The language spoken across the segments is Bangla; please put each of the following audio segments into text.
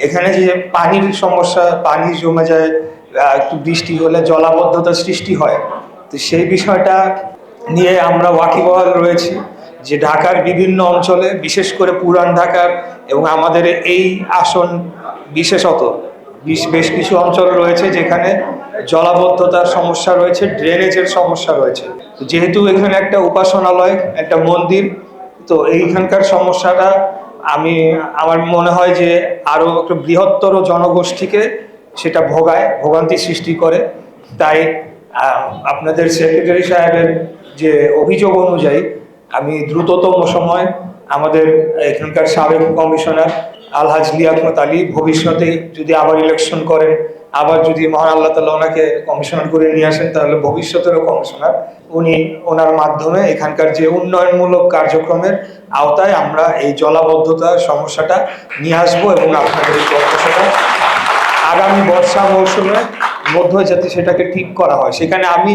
এখানে যে পানির সমস্যা, পানি জমে যায় একটু বৃষ্টি হলে জলাবদ্ধতা সৃষ্টি হয়, তো সেই বিষয়টা নিয়ে আমরা ওয়াকিবহাল রয়েছি যে ঢাকার বিভিন্ন অঞ্চলে, বিশেষ করে পুরান ঢাকার এবং আমাদের এই আসন বিশেষত, বিশ- বেশ কিছু অঞ্চল রয়েছে যেখানে জলাবদ্ধতার সমস্যা রয়েছে, ড্রেনেজের সমস্যা রয়েছে। যেহেতু এখানে একটা উপাসনালয়, একটা মন্দির, তো এইখানকার সমস্যাটা আমি, আমার মনে হয় যে আরও একটা বৃহত্তর জনগোষ্ঠীকে সেটা ভোগায়, ভোগান্তি সৃষ্টি করে। তাই আপনাদের সেক্রেটারি সাহেবের যে অভিযোগ অনুযায়ী আমি দ্রুততম সময় আমাদের এখানকার সাবেক কমিশনার আলহাজ লিয়াকমত আলী ভবিষ্যতে যদি আবার ইলেকশন করেন আবার যদি মহান আল্লাহ তালা ওনাকে কমিশনার করে নিয়ে আসেন, তাহলে ভবিষ্যতেরও কমিশনার উনি ওনার মাধ্যমে এখানকার যে উন্নয়নমূলক কার্যক্রমের আওতায় আমরা এই জলাবদ্ধতার সমস্যাটা নিয়ে আসব এবং আপনাদের এই আগামী বর্ষা মৌসুমে মধ্যে যাতে সেটাকে ঠিক করা হয়। সেখানে আমি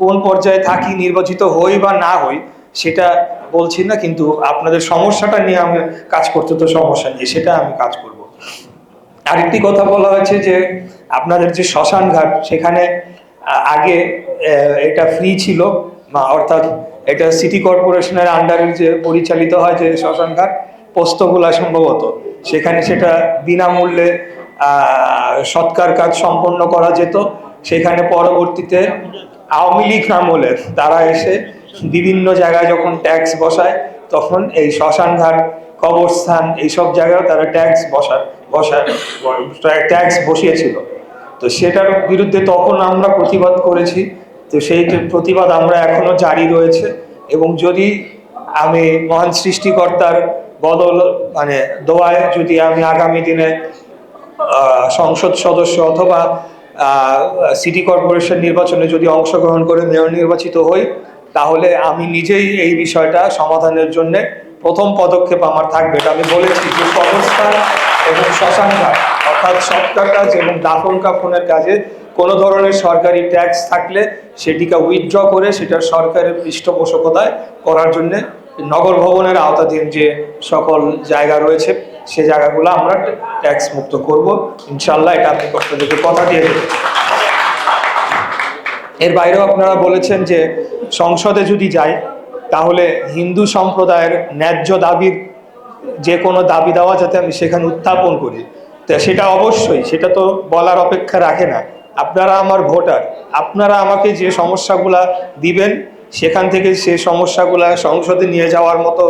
কোন পর্যায়ে থাকি, নির্বাচিত হই বা না হই, সেটা বলছি না, কিন্তু আপনাদের সমস্যাটা নিয়ে আমি কাজ করতে তো সমস্যা নেই, সেটা আমি কাজ করব। আরেকটি কথা বলা হয়েছে যে আপনাদের যে শ্মশান ঘাট, সেখানে আগে এটা ফ্রি ছিল অর্থাৎ এটা সিটি কর্পোরেশনের আন্ডারে যে পরিচালিত হয় যে শ্মশান ঘাট, পোস্তগুলা সম্ভবত। সেখানে সেটা বিনামূল্যে সৎকার কাজ সম্পন্ন করা যেত। সেখানে পরবর্তীতে আওয়ামী লীগ আমলে তারা এসে বিভিন্ন জায়গায় যখন ট্যাক্স বসায়, তখন এই শ্মশান ঘাট, কবরস্থান, এইসব জায়গায় তারা ট্যাক্স বসার বসার ট্যাক্স বসিয়েছিল। তো সেটার বিরুদ্ধে তখন আমরা প্রতিবাদ করেছি। তো সেই প্রতিবাদ আমরা এখনও জারি রয়েছে এবং যদি আমি মহান সৃষ্টিকর্তার বদল মানে দোয়ায় যদি আমি আগামী দিনে সংসদ সদস্য অথবা সিটি কর্পোরেশন নির্বাচনে যদি অংশগ্রহণ করে মেয়র নির্বাচিত হই, তাহলে আমি নিজেই এই বিষয়টা সমাধানের জন্য প্রথম পদক্ষেপ আমার থাকবে। আমি বলেছি যে কবরস্থান এবং শ্মশান ঘাট অর্থাৎ সৎকার কাজ এবং দাফন কাফনের কাজে কোনো ধরনের সরকারি ট্যাক্স থাকলে সেটিকে উইথড্র করে সেটা সরকারের পৃষ্ঠপোষকতায় করার জন্য নগর ভবনের আওতাধীন যে সকল জায়গা রয়েছে, সে জায়গাগুলো আমরা ট্যাক্স মুক্ত করব। ইনশাল্লাহ এটা আপনি আপনাদেরকে কথা দিয়ে এর বাইরেও আপনারা বলেছেন যে সংসদে যদি যাই, তাহলে হিন্দু সম্প্রদায়ের ন্যায্য দাবির যে কোনো দাবি দেওয়া যাতে আমি সেখানে উত্থাপন করি তো সেটা অবশ্যই, সেটা তো বলার অপেক্ষা রাখে না। আপনারা আমার ভোটার, আপনারা আমাকে যে সমস্যাগুলা দিবেন, সেখান থেকে সে সমস্যাগুলা সংসদে নিয়ে যাওয়ার মতো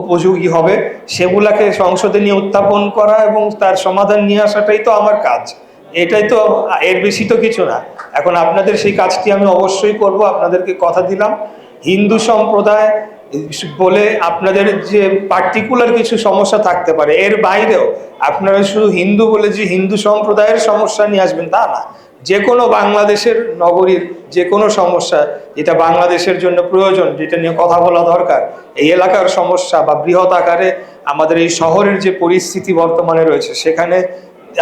উপযোগী হবে, সেগুলাকে সংসদে নিয়ে উত্থাপন করা এবং তার সমাধান নিয়ে আসাটাই তো আমার কাজ। এটাই তো, এর বেশি তো কিছু না। এখন আপনাদের সেই কাজটি আমি অবশ্যই করব, আপনাদেরকে কথা দিলাম। হিন্দু সম্প্রদায় বলে আপনাদের যে পার্টিকুলার কিছু সমস্যা থাকতে পারে, এর বাইরেও আপনারা শুধু হিন্দু বলে যে হিন্দু সম্প্রদায়ের সমস্যা নিয়ে আসবেন তা না। যে কোনো বাংলাদেশের নগরীর যে কোনো সমস্যা, যেটা বাংলাদেশের জন্য প্রয়োজন, যেটা নিয়ে কথা বলা দরকার, এই এলাকার সমস্যা বা বৃহৎ আকারে আমাদের এই শহরের যে পরিস্থিতি বর্তমানে রয়েছে, সেখানে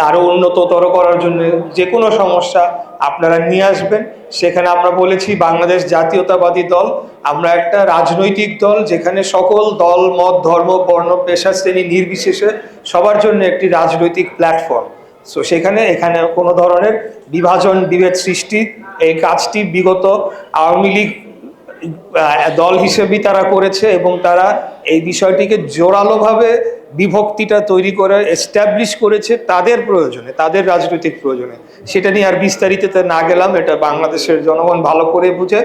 আরও উন্নততর করার জন্য যে কোনো সমস্যা আপনারা নিয়ে আসবেন। সেখানে আমরা বলেছি বাংলাদেশ জাতীয়তাবাদী দল। আমরা একটা রাজনৈতিক দল যেখানে সকল দল, মত, ধর্ম, বর্ণ, পেশা, শ্রেণি নির্বিশেষে সবার জন্য একটি রাজনৈতিক প্ল্যাটফর্ম। সো সেখানে এখানে কোনো ধরনের বিভাজন বিভেদ সৃষ্টি, এই কাজটি বিগত আওয়ামী লীগ দল হিসেবেই তারা করেছে এবং তারা এই বিষয়টিকে জোরালোভাবে বিভক্তিটা তৈরি করে এস্টাবলিশ করেছে তাদের প্রয়োজনে, তাদের রাজনৈতিক প্রয়োজনে। সেটা নিয়ে আর বিস্তারিত না গেলাম, এটা বাংলাদেশের জনগণ ভালো করে বুঝে।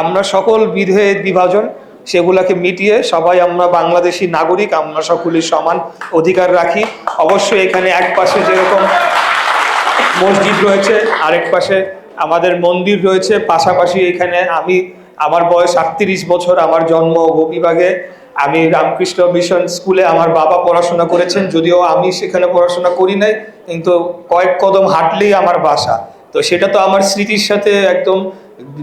আমরা সকল বিধেয় বিভাজন, সেগুলাকে মিটিয়ে সবাই আমরা বাংলাদেশি নাগরিক, আমরা সকলেই সমান অধিকার রাখি। অবশ্যই এখানে এক পাশে যেরকম মসজিদ রয়েছে, আরেক পাশে আমাদের মন্দির রয়েছে। পাশাপাশি এখানে আমি আমার বয়স আটত্রিশ বছর, আমার জন্ম গোপীবাগে। আমি রামকৃষ্ণ মিশন স্কুলে আমার বাবা পড়াশোনা করেছেন, যদিও আমি সেখানে পড়াশোনা করি নাই, কিন্তু কয়েক কদম হাঁটলেই আমার বাসা। তো সেটা তো আমার স্মৃতির সাথে একদম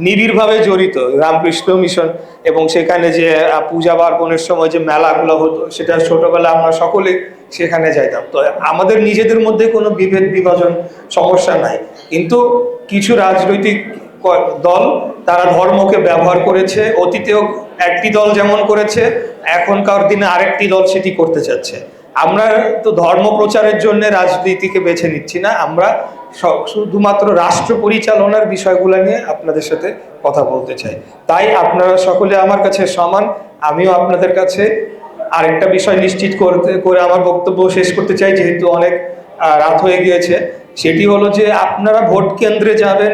নিবিড়ভাবে জড়িত, রামকৃষ্ণ মিশন। এবং সেখানে যে পূজা পার্বণের সময় যে মেলাগুলো হতো, সেটা ছোটবেলা আমরা সকলে সেখানে যাইতাম। তো আমাদের নিজেদের মধ্যে কোনো বিভেদ বিভাজন সমস্যা নাই। কিন্তু কিছু রাজনৈতিক দল, তারা ধর্মকে ব্যবহার করেছে, অতীতেও একটি দল যেমন করেছে, এখনকার দিনে আরেকটি দল সেটি করতে চাচ্ছে। আমরা তো ধর্ম প্রচারের জন্য রাজনীতিকে বেছে নিচ্ছি না, আমরা শুধুমাত্র রাষ্ট্র পরিচালনার বিষয়গুলো নিয়ে আপনাদের সাথে কথা বলতে চাই। তাই আপনারা সকলে আমার কাছে সমান, আমিও আপনাদের কাছে আরেকটা বিষয় নিশ্চিত করতে করে আমার বক্তব্য শেষ করতে চাই, যেহেতু অনেক রাত হয়ে গিয়েছে। সেটি হলো যে আপনারা ভোট কেন্দ্রে যাবেন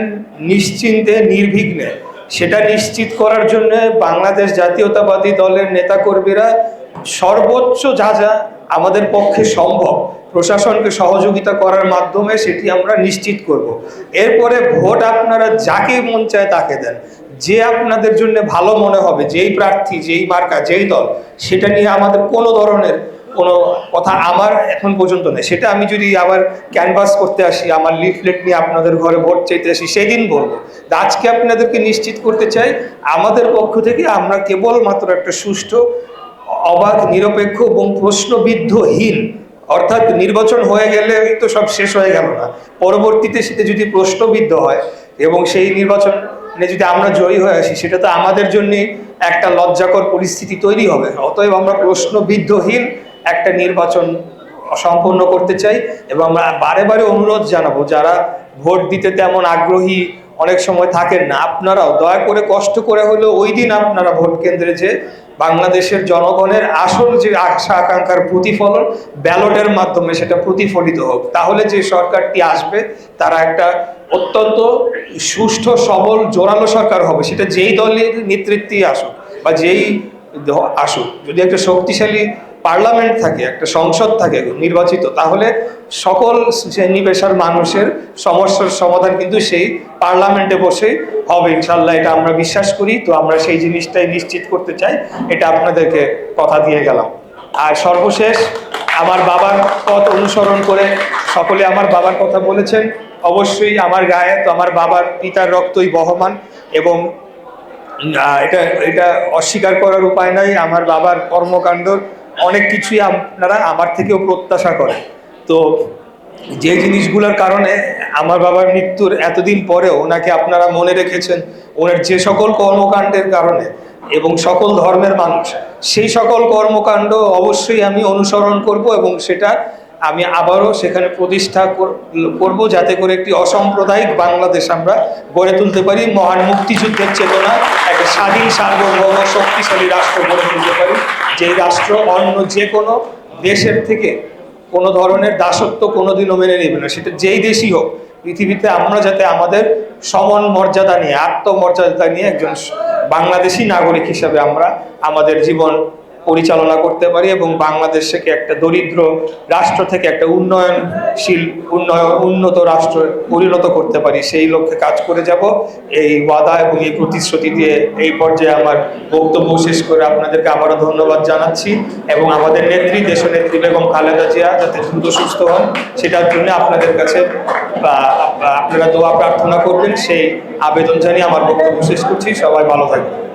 নিশ্চিন্তে, নির্বিঘ্নে। সেটা নিশ্চিত করার জন্য বাংলাদেশ জাতীয়তাবাদী দলের নেতাকর্মীরা সর্বোচ্চ যা যা আমাদের পক্ষে সম্ভব প্রশাসনকে সহযোগিতা করার মাধ্যমে সেটি আমরা নিশ্চিত করব। এরপরে ভোট আপনারা যাকে মন চায় তাকে দেন। যে আপনাদের জন্য ভালো মনে হবে, যেই প্রার্থী, যেই মার্কা, যেই দল, সেটা নিয়ে আমাদের কোনো ধরনের কোনো কথা আমার এখন পর্যন্ত নেই। সেটা আমি যদি আবার ক্যানভাস করতে আসি, আমার লিফলেট নিয়ে আপনাদের ঘরে ভোট চাইতে আসি, সেদিন বলব। আজকে আপনাদেরকে নিশ্চিত করতে চাই, আমাদের পক্ষ থেকে আমরা কেবলমাত্র একটা সুষ্ঠু অবাধ নিরপেক্ষ এবং প্রশ্নবিদ্ধহীন, অর্থাৎ নির্বাচন হয়ে গেলে তো সব শেষ হয়ে গেল না। পরবর্তীতে সেটা যদি প্রশ্নবিদ্ধ হয় এবং সেই নির্বাচনে যদি আমরা জয়ী হয়ে আসি, সেটা তো আমাদের জন্যে একটা লজ্জাকর পরিস্থিতি তৈরি হবে। অতএব আমরা প্রশ্নবিদ্ধহীন একটা নির্বাচন সম্পন্ন করতে চাই এবং আমরা বারে বারে অনুরোধ জানাব, যারা ভোট দিতে তেমন আগ্রহী অনেক সময় থাকেন না, আপনারাও দয়া করে কষ্ট করে হলেও ওই দিন আপনারা ভোট কেন্দ্রে যে বাংলাদেশের জনগণের আসল যে আশা আকাঙ্ক্ষার প্রতিফলন ব্যালটের মাধ্যমে সেটা প্রতিফলিত হোক, তাহলে যে সরকারটি আসবে, তারা একটা অত্যন্ত সুষ্ঠু, সবল, জোরালো সরকার হবে, সেটা যেই দলের নেতৃত্বেই আসুক বা যেই আসুক, যদি একটা শক্তিশালী পার্লামেন্ট থাকে, একটা সংসদ থাকে নির্বাচিত, তাহলে সকল শ্রেণি পেশার মানুষের সমস্যার সমাধান কিন্তু সেই পার্লামেন্টে বসে হবে। ইনশাল্লাহ এটা আমরা বিশ্বাস করি, তো আমরা সেই জিনিসটাই নিশ্চিত করতে চাই, এটা আপনাদেরকে কথা দিয়ে গেলাম। আর সর্বশেষ, আমার বাবার পথ অনুসরণ করে সকলে আমার বাবার কথা বলেছেন, অবশ্যই আমার গায়ে তো আমার বাবার পিতার রক্তই বহমান এবং এটা এটা অস্বীকার করার উপায় নাই, আমার বাবার কর্মকাণ্ড অনেক কিছুই আপনারা আমার থেকেও প্রত্যাশা করেন। তো যে জিনিসগুলোর কারণে আমার বাবার মৃত্যুর এতদিন পরেও ওনাকে আপনারা মনে রেখেছেন, ওনার যে সকল কর্মকাণ্ডের কারণে এবং সকল ধর্মের মানুষ, সেই সকল কর্মকাণ্ড অবশ্যই আমি অনুসরণ করব এবং সেটা আমি আবারও সেখানে প্রতিষ্ঠা কর- করব যাতে করে একটি অসাম্প্রদায়িক বাংলাদেশ আমরা গড়ে তুলতে পারি। মহান মুক্তিযুদ্ধের চেতনা স্বাধীন সার্বভৌম শক্তিশালী রাষ্ট্র গড়ে তুলতে পারি। যেই রাষ্ট্র অন্য যে কোনো দেশের থেকে কোনো ধরনের দাসত্ব কোনোদিনও মেনে নেবে না। সেটা যেই দেশই হোক, পৃথিবীতে আমরা যাতে আমাদের সমন মর্যাদা নিয়ে, আত্মমর্যাদা নিয়ে একজন বাংলাদেশি নাগরিক হিসাবে আমরা আমাদের জীবন পরিচালনা করতে পারি এবং বাংলাদেশকে একটা দরিদ্র রাষ্ট্র থেকে একটা উন্নয়নশীল উন্নয়ন উন্নত রাষ্ট্র পরিণত করতে পারি, সেই লক্ষ্যে কাজ করে যাব। এই ওয়াদা এবং এই প্রতিশ্রুতি দিয়ে এই পর্যায়ে আমার বক্তব্য শেষ করে আপনাদেরকে আবারও ধন্যবাদ জানাচ্ছি এবং আমাদের নেত্রী, দেশনেত্রী বেগম খালেদা জিয়া যাতে দ্রুত সুস্থ হন, সেটার জন্য আপনাদের কাছে আপনারা দোয়া প্রার্থনা করবেন। সেই আবেদন জানিয়ে আমার বক্তব্য শেষ করছি। সবাই ভালো থাকবেন।